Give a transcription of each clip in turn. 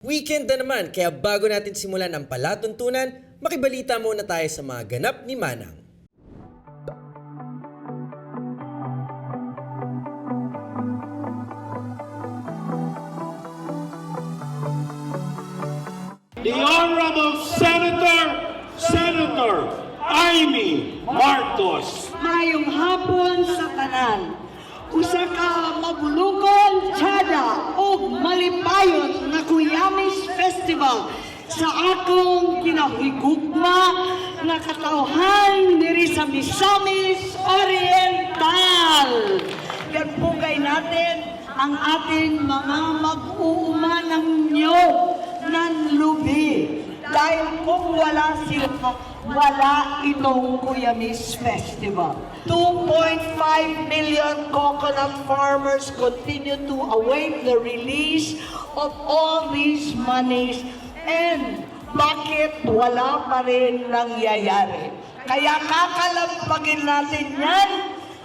Weekend na naman, kaya bago natin simulan ang palatuntunan, makibalita muna tayo sa mga ganap ni Manang. The Honorable Senator, Senator Amy Marcos. Mayong hapon sa tanan. Usa ka mabulugon, tsada o malipayon nga Kuyamis Festival sa akong kinahigugma nga katauhan diri sa Misamis Oriental. Yan pugay natin ang ating mga mag-uuma ng niyog ng lubi. Dahil kung wala sila, wala itong Kuya Miss Festival. 2.5 million coconut farmers continue to await the release of all these monies and bakit wala pa rin nangyayari? Kaya kakalampagin natin yan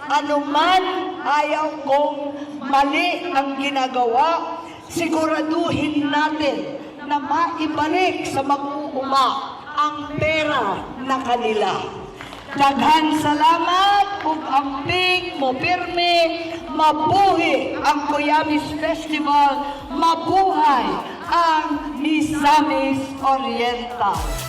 anuman ayaw kong mali ang ginagawa, siguraduhin natin na maibalik sa mag-uuma ang pera na kanila. Daghan salamat ug amping mo pirmi mabuhi ang Kuyamis Festival, mabuhay ang Misamis Oriental.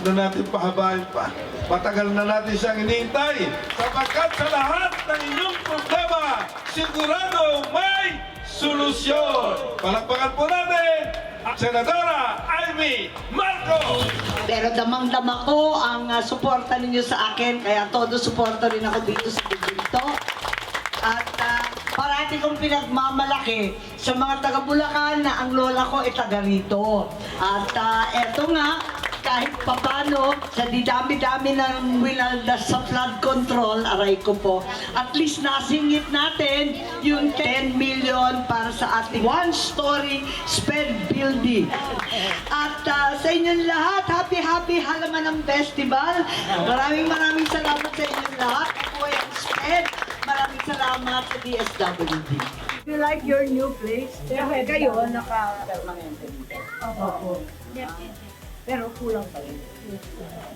Huwag na natin pahabain pa. Matagal na natin siyang hinihintay. Sapagkat sa lahat ng inyong problema, sigurado may solusyon. Palakpakan po natin Senadora Amy Marcos. Pero damang-dama ko ang uh, suporta ninyo sa akin, kaya todo suporta rin ako dito sa dito. At uh, parati kong pinagmamalaki sa mga taga Bulacan na ang lola ko ay taga rito. At uh, eto nga, kahit papano, sa didami-dami ng winaldas sa flood control, aray ko po, at least nasingit natin yung 10 million para sa ating one-story sped building. At uh, sa inyong lahat, happy-happy halaman ng festival. Maraming maraming salamat sa inyong lahat. Ako ay ang sped. Maraming salamat sa DSWD. You like your new place? Pero kayo, naka-permanente dito. Opo. Pero kulang pa rin.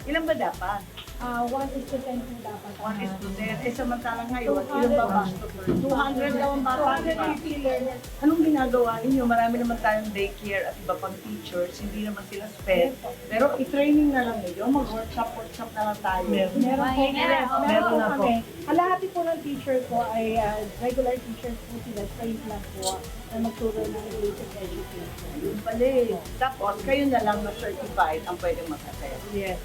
Ilan ba dapat? Ah, 1 is to 10 po dapat. 1 is to 10. Eh, samantalang ngayon, ilan ba ba? 200 daw ang bata. 250 learners. Anong ginagawa ninyo? Marami naman tayong daycare at iba pang teachers. Hindi naman sila sped. Pero i-training na lang ninyo. Mag-workshop, workshop na lang tayo. Meron po, meron, Meron meron na po po. kami. Kalahati po ng teacher ko ay ah, regular teachers po sila, trained lang po na magturo ng basic education. Eh. Tapos, kayo na lang na certified ang pwedeng mag-attend. Yes.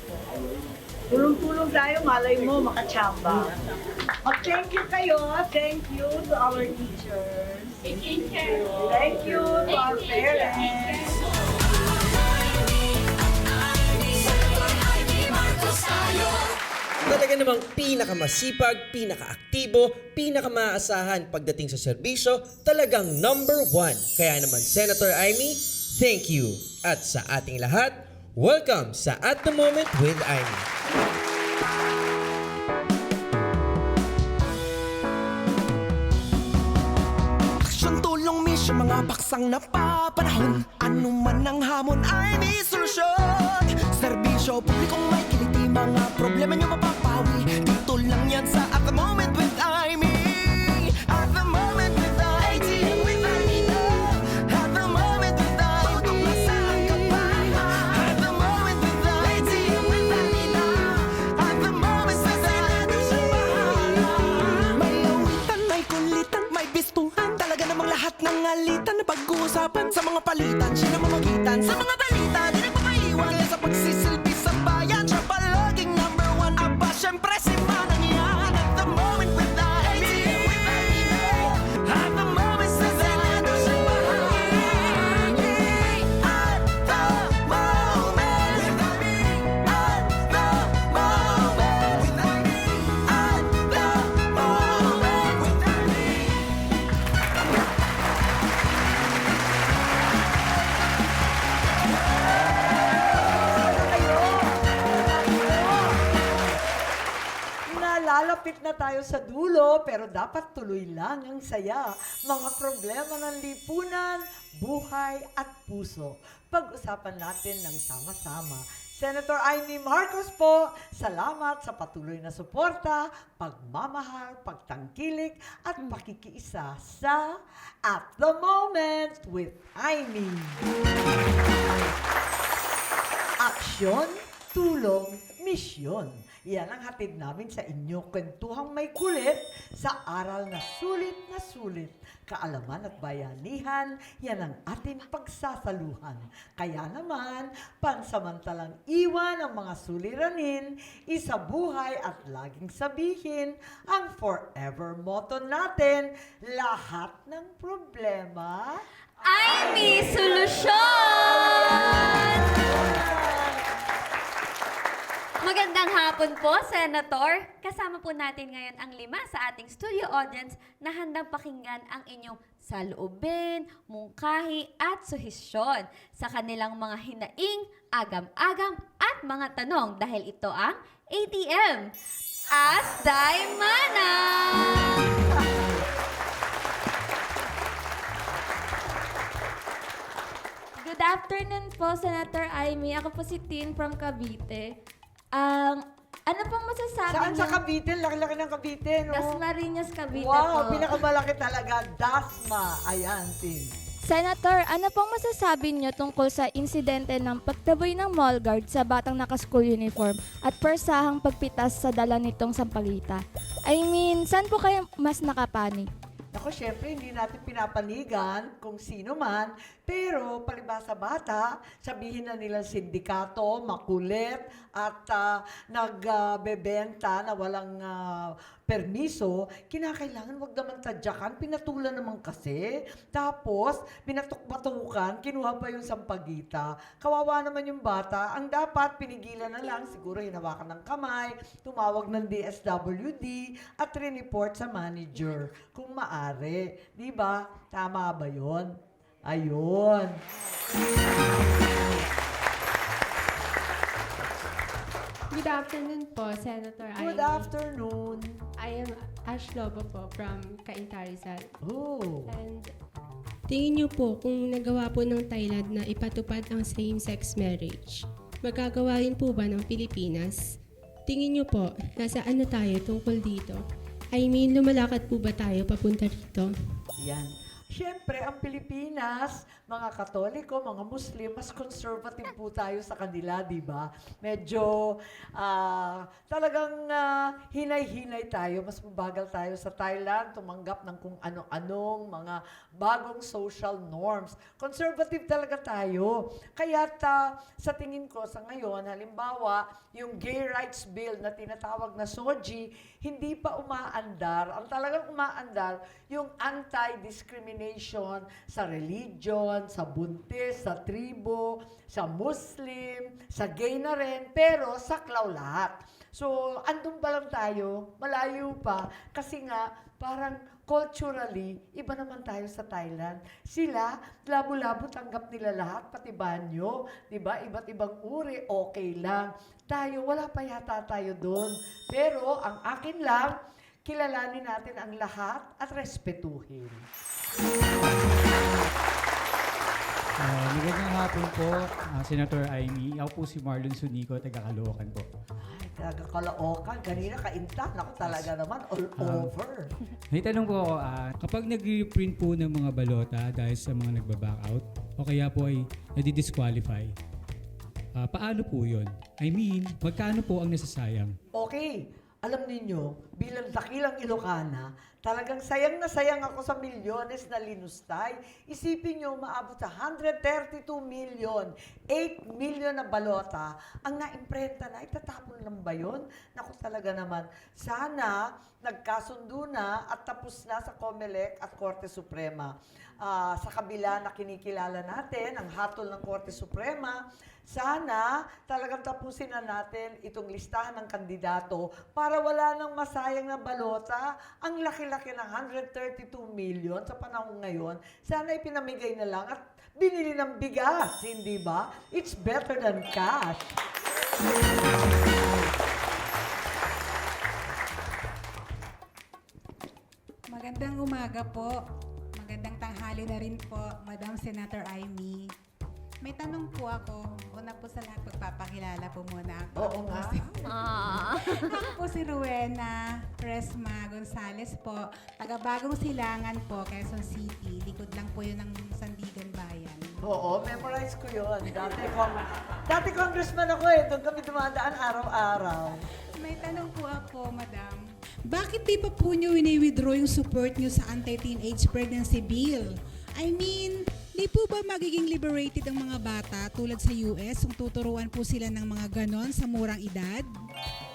Tulong-tulong tayo, malay mo, makachamba. Mag-thank you kayo. Thank you to our teachers. Thank you. Thank you to our parents. Talaga namang pinakamasipag, pinakaaktibo, pinakamaasahan pagdating sa serbisyo, talagang number one. Kaya naman Senator Amy, thank you. At sa ating lahat, welcome sa At The Moment with Amy. Aksyon, tulong, misyon, mga paksang napapanahon Ano man ang hamon ay may solusyon Serbisyo, publikong may kiliti Mga problema nyo mapapawi Dito lang yan sa At The Moment with Malapit na tayo sa dulo, pero dapat tuloy lang ang saya. Mga problema ng lipunan, buhay at puso. Pag-usapan natin ng sama-sama. Senator Amy Marcos po, salamat sa patuloy na suporta, pagmamahal, pagtangkilik, at pakikiisa sa At the Moment with Amy. Aksyon, tulong, misyon. Yan ang hatid namin sa inyo. Kwentuhang may kulit sa aral na sulit na sulit. Kaalaman at bayanihan, yan ang ating pagsasaluhan. Kaya naman, pansamantalang iwan ang mga suliranin, isabuhay at laging sabihin ang forever motto natin, lahat ng problema Ay, may solusyon! Hapon po, Senator. Kasama po natin ngayon ang lima sa ating studio audience na handang pakinggan ang inyong saloobin, mungkahi at suhisyon sa kanilang mga hinaing, agam-agam at mga tanong dahil ito ang ATM. As Daimana! Good afternoon po, Senator Amy. Ako po si Tin from Cavite. Um, ano pong masasabi Saan sa niyo? Cavite? Laki-laki ng Cavite, no? Dasmariñas, Cavite wow, po. pinakamalaki talaga. Dasma. Ayan, Tim. Senator, ano pong masasabi niyo tungkol sa insidente ng pagtaboy ng mall guard sa batang naka-school uniform at persahang pagpitas sa dala nitong sampagita? I mean, saan po kayo mas nakapanig? Ako, syempre, hindi natin pinapanigan kung sino man, pero palibasa bata, sabihin na nilang sindikato, makulit, at ah, nagbebenta na walang ah, permiso, kinakailangan wag naman tadyakan, pinatulan naman kasi. Tapos, pinatukbatukan, kinuha pa yung sampagita. Kawawa naman yung bata. Ang dapat, pinigilan na lang, siguro hinawakan ng kamay, tumawag ng DSWD, at report sa manager kung maari. Di ba? Tama ba yon? Ayun. Good afternoon po, Senator. Good afternoon. I am Ash Lobo po from Cainta Rizal. Oh. And tingin niyo po kung nagawa po ng Thailand na ipatupad ang same-sex marriage, magagawa rin po ba ng Pilipinas? Tingin niyo po, nasaan na tayo tungkol dito? I mean, lumalakad po ba tayo papunta rito? Yan. Siyempre, ang Pilipinas, mga Katoliko, mga Muslim, mas conservative po tayo sa kanila, di ba? Medyo ah, talagang ah, hinay-hinay tayo, mas mabagal tayo sa Thailand, tumanggap ng kung ano-anong mga bagong social norms. Conservative talaga tayo. Kaya sa tingin ko sa ngayon, halimbawa, yung gay rights bill na tinatawag na SOGI, hindi pa umaandar. Ang talagang umaandar, yung anti-discrimination sa religion, sa buntis, sa tribo, sa Muslim, sa gay na rin, pero saklaw lahat. So, andun pa lang tayo, malayo pa, kasi nga, parang culturally, iba naman tayo sa Thailand. Sila, labo-labo tanggap nila lahat, pati banyo, di ba? Iba't ibang uri, okay lang. Tayo, wala pa yata tayo doon. Pero, ang akin lang, kilalanin natin ang lahat at respetuhin. Ah, magandang hapon po, ah, Senator Amy. Ako po si Marlon Sunico, taga Caloocan po. Ay, talaga kalaokan. Kanina kainta. Naku, talaga naman, all Um, over. May tanong po ako, ah, kapag nag-reprint po ng mga balota dahil sa mga nagba-back out o kaya po ay nadi-disqualify, ah, paano po yon? I mean, magkano po ang nasasayang? Okay, alam ninyo, bilang dakilang Ilocana, talagang sayang na sayang ako sa milyones na linustay. Isipin nyo, maabot sa 132 million, 8 million na balota, ang naimprenta na, itatapon lang ba yun? Naku talaga naman, sana nagkasundo na at tapos na sa COMELEC at Korte Suprema. Ah, sa kabila na kinikilala natin, ang hatol ng Korte Suprema, sana talagang tapusin na natin itong listahan ng kandidato para wala nang masayang na balota. Ang laki-laki ng 132 million sa panahon ngayon, sana ipinamigay na lang at binili ng bigas, hindi ba? It's better than cash. Umaga po. Magandang tanghali na rin po, Madam Senator Amy. May tanong po ako. Una po sa lahat, pagpapakilala po muna ako. Oo Ako po nga. si- Ah. Ako po si Rowena Resma Gonzales po. Taga Bagong Silangan po, Quezon City. Likod lang po yun ng Sandigan Bayan. Oo, memorize ko yun. Dati, kong, dati congressman ako eh. Doon kami dumadaan araw-araw. May tanong po ako, Madam. Bakit di pa po nyo wini-withdraw yung support nyo sa anti-teenage pregnancy bill? I mean, di po ba magiging liberated ang mga bata tulad sa US kung tuturuan po sila ng mga ganon sa murang edad?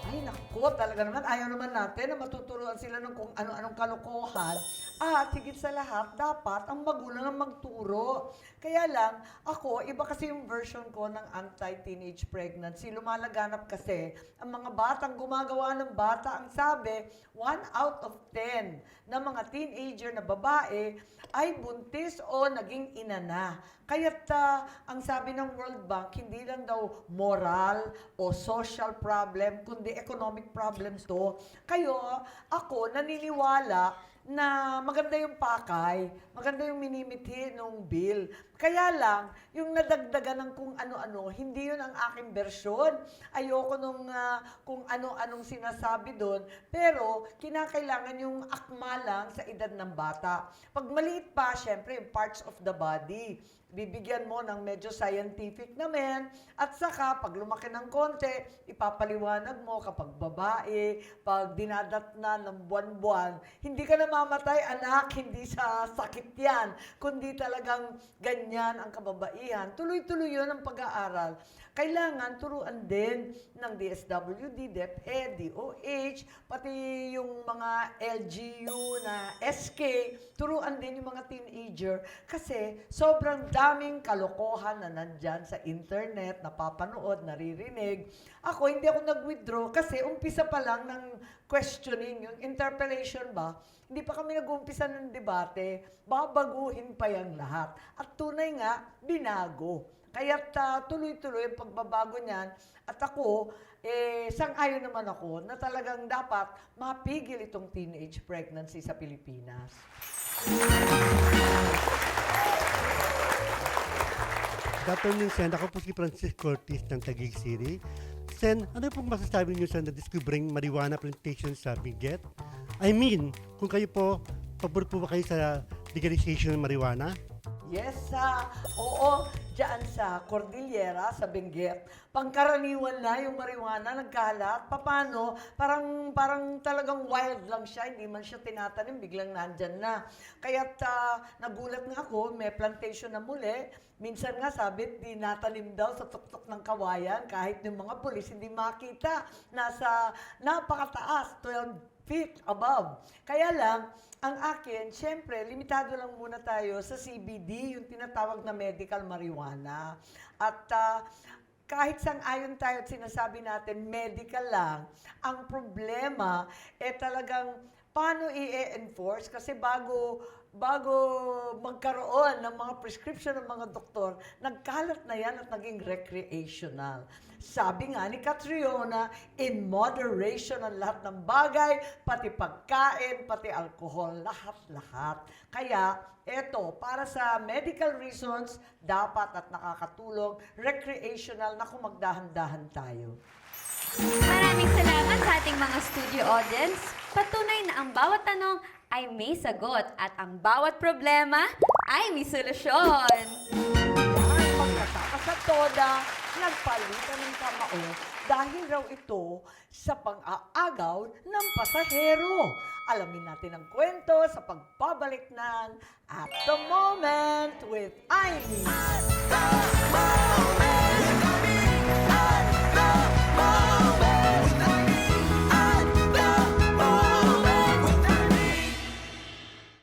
Ay, naku, talaga naman. Ayaw naman natin na matuturuan sila ng kung ano-anong kalokohan. At higit sa lahat, dapat ang magulang ang magturo. Kaya lang, ako, iba kasi yung version ko ng anti-teenage pregnancy. Lumalaganap kasi ang mga batang gumagawa ng bata, ang sabi, one out of ten na mga teenager na babae ay buntis o naging ina na. Kaya't ah, ang sabi ng World Bank, hindi lang daw moral o social problem, kundi economic problems to. Kayo, ako, naniniwala na maganda yung pakay, maganda yung minimithi ng bill. Kaya lang, yung nadagdagan ng kung ano-ano, hindi yun ang aking bersyon. Ayoko nung ah, kung ano-anong sinasabi doon. Pero, kinakailangan yung akma lang sa edad ng bata. Pag maliit pa, syempre, yung parts of the body bibigyan mo ng medyo scientific naman. At saka, pag lumaki ng konti, ipapaliwanag mo kapag babae, pag dinadat na ng buwan-buwan, hindi ka namamatay, anak, hindi sa sakit yan, kundi talagang ganyan ang kababaihan. Tuloy-tuloy yun ang pag-aaral. Kailangan turuan din ng DSWD, DepEd, DOH, pati yung mga LGU na SK, turuan din yung mga teenager kasi sobrang daming kalokohan na nandyan sa internet, napapanood, naririnig. Ako, hindi ako nag-withdraw kasi umpisa pa lang ng questioning, yung interpellation ba, hindi pa kami nag-umpisa ng debate, babaguhin pa yung lahat. At tunay nga, binago. Kaya't ah, tuloy-tuloy ang pagbabago niyan. At ako, eh, sang-ayon naman ako na talagang dapat mapigil itong teenage pregnancy sa Pilipinas. Good afternoon, Sen. Ako po si Francis Cortis ng Taguig City. Sen, ano pong masasabi niyo sa na-discovering marijuana plantation sa Benguet? I mean, kung kayo po, pabor po ba kayo sa legalization ng marijuana? Yes, sa oo, diyan sa Cordillera, sa Benguet. Pangkaraniwan na yung marijuana nagkalat. Paano? Parang parang talagang wild lang siya, hindi man siya tinatanim, biglang nandyan na. Kaya't ah, nagulat nga ako, may plantation na muli. Minsan nga sabi, di natanim daw sa tuktok ng kawayan kahit yung mga pulis hindi makita. Nasa napakataas, 12 feet above. Kaya lang, ang akin, syempre, limitado lang muna tayo sa CBD, yung tinatawag na medical marijuana. At ah, kahit sang ayon tayo at sinasabi natin medical lang, ang problema eh talagang paano i-enforce kasi bago bago magkaroon ng mga prescription ng mga doktor, nagkalat na yan at naging recreational. Sabi nga ni Catriona, in moderation ang lahat ng bagay, pati pagkain, pati alcohol, lahat-lahat. Kaya, eto, para sa medical reasons, dapat at nakakatulong, recreational na kung magdahan-dahan tayo. Maraming salamat sa ating mga studio audience. Patunay na ang bawat tanong ay may sagot at ang bawat problema ay may solusyon. At pagkatapos sa toda, nagpalitan ng kamao dahil raw ito sa pang-aagaw ng pasahero. Alamin natin ang kwento sa pagbabalik ng At the Moment with Amy.